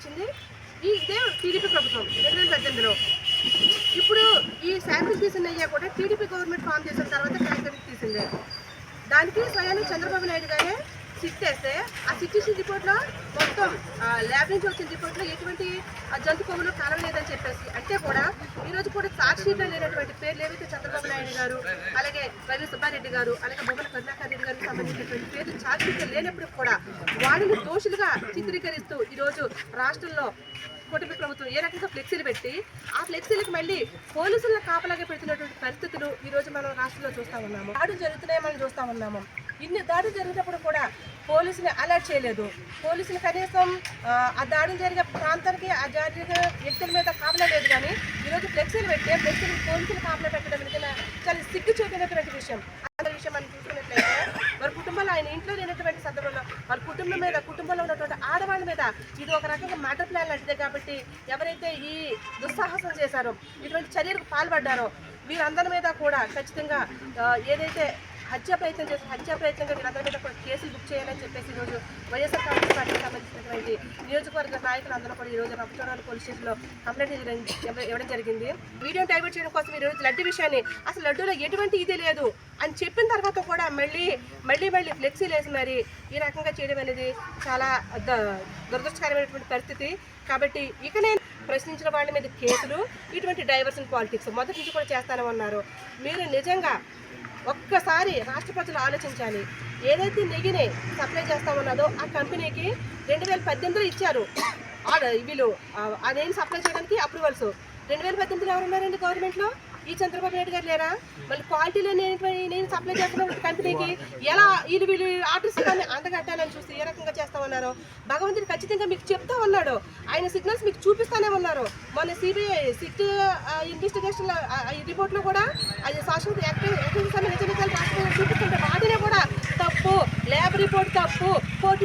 ఇచ్చింది ఈ ఇదే టీడీపీ ప్రభుత్వం రెండు వేల పద్దెనిమిదిలో. ఇప్పుడు ఈ శాంపిల్ తీసిన అయ్యా కూడా టీడీపీ గవర్నమెంట్ ఫామ్ చేసిన తర్వాత ఫ్యాక్టరీకి తీసింది. దానికి స్వయాన్ని చంద్రబాబు నాయుడు గారే సిట్ వేస్తే ఆ సిట్ ఇచ్చిన రిపోర్ట్లో మొత్తం ల్యాబ్ నుంచి వచ్చిన రిపోర్ట్లో ఎటువంటి జంతు కొమ్ములు కలవలేదని చెప్పేసి అంటే కూడా ఈ లేనటువంటి పేర్లు ఏవైతే చంద్రబాబు నాయుడు గారు అలాగే రవి సుబ్బారెడ్డి గారు అలాగే బొమ్మల కరుణాకర్ రెడ్డి గారికి సంబంధించినటువంటి పేర్లు చార్జ్ లేనప్పుడు కూడా వాళ్ళని దోషులుగా చిత్రీకరిస్తూ ఈరోజు రాష్ట్రంలో కూటమి ప్రభుత్వం ఏ రకంగా ఫ్లెక్సీలు పెట్టి ఆ ఫ్లెక్సీలకు మళ్ళీ పోలీసులను కాపలాగా పెడుతున్నటువంటి పరిస్థితులు ఈ రోజు మనం రాష్ట్రంలో చూస్తూ ఉన్నాము. దాడులు జరుగుతున్నాయి మనం చూస్తూ ఉన్నాము. ఇన్ని దాడులు జరిగినప్పుడు కూడా పోలీసుని అలర్ట్ చేయలేదు. పోలీసులు కనీసం ఆ, దాడి దాడులు జరిగే ప్రాంతానికి ఆ జరిగే వ్యక్తుల మీద కాపలా లేదు కానీ ఈరోజు ఫ్లెక్సీలు పెట్టి ఫ్లెక్సీలు పోలీసులు కాపలా పెట్టడం అనేది చాలా సిగ్గు చూపినటువంటి విషయం. అందరి విషయం మనం చూసుకున్నట్లయితే వారి కుటుంబంలో ఆయన ఇంట్లో లేనటువంటి సందర్భంలో వారి కుటుంబం మీద కుటుంబంలో ఉన్నటువంటి ఆడవాళ్ళ మీద ఇది ఒక రకంగా మటర్ ప్లాన్ లాంటిదే కాబట్టి ఎవరైతే ఈ దుస్సాహసం చేశారో ఇటువంటి చర్యలకు పాల్పడ్డారో వీరందరి మీద కూడా ఖచ్చితంగా ఏదైతే హత్య ప్రయత్నం చేసి హత్య ప్రయత్నంగా వీళ్ళందరి మీద కూడా కేసులు బుక్ చేయాలని చెప్పేసి ఈరోజు వైఎస్ఆర్ కాంగ్రెస్ పార్టీకి సంబంధించినటువంటి నియోజకవర్గ నాయకులందరూ కూడా ఈరోజు రంపచోడవరం పోలీస్ స్టేషన్లో కంప్లైంట్ ఇవ్వడం ఇవ్వడం జరిగింది. వీడియోని డైవర్ట్ చేయడం కోసం ఈరోజు లడ్డు విషయాన్ని అసలు లడ్డూలో ఎటువంటి ఇది లేదు అని చెప్పిన తర్వాత కూడా మళ్ళీ మళ్ళీ మళ్ళీ ఫ్లెక్సీలు వేసి మరి ఈ రకంగా చేయడం అనేది చాలా ద- దురదృష్టకరమైనటువంటి పరిస్థితి. కాబట్టి ఇక నేను ప్రశ్నించిన వాళ్ళ మీద కేసులు ఇటువంటి డైవర్షన్ పాలిటిక్స్ మొదటి నుంచి కూడా చేస్తానే ఉన్నారు మీరు నిజంగా ఒక్కసారి రాష్ట్ర ప్రజలు ఆలోచించాలి. ఏదైతే నెగినే సప్లై చేస్తామన్నదో ఆ కంపెనీకి రెండు వేల పద్దెనిమిదిలో ఇచ్చారు. వీళ్ళు ఆ- అదేం సప్లై చేయడానికి అప్రూవల్స్. రెండు వేల పద్దెనిమిదిలో ఎవరు ఉన్నారండి గవర్నమెంట్లో ఈ చంద్రబాబు నాయుడు గారు లేరా? మళ్ళీ క్వాలిటీలో నేను నేను సప్లై చేస్తున్న కంపెనీకి ఎలా వీళ్ళు వీళ్ళు ఆర్డర్స్ కానీ అందగట్టాలని చూసి ఏ రకంగా చేస్తా ఉన్నారు? భగవంతుడు ఖచ్చితంగా మీకు చెప్తా ఉన్నాడు. ఆయన సిగ్నల్స్ మీకు చూపిస్తానే ఉన్నారు. మొన్న సిబిఐ సిట్ ఇన్వెస్టిగేషన్ రిపోర్ట్లో కూడా అది శాశ్వత యాక్టివిటీ నిజాలు రాష్ట్రంలో చూపిస్తుంటే వాటినే కూడా తప్పు ల్యాబ్ రిపోర్ట్ తప్పు.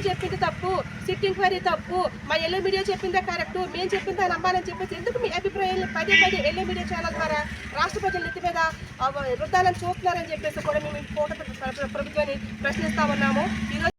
చెప్పింది తప్పు సిట్ ఎంక్వైరీ తప్పు మా ఎల్లో మీడియా చెప్పిందే కరెక్ట్ మేము చెప్పిందే నమ్మాలని చెప్పేసి ఎందుకు మీ అభిప్రాయాలు పదే పదే ఎల్లో మీడియా ఛానల్ ద్వారా రాష్ట్ర ప్రజల నెత్తి మీద వృద్ధాలను చూస్తున్నారని చెప్పేసి కూడా మేము కోట ప్రభుత్వాన్ని ప్రశ్నిస్తా ఉన్నాము. ఈరోజు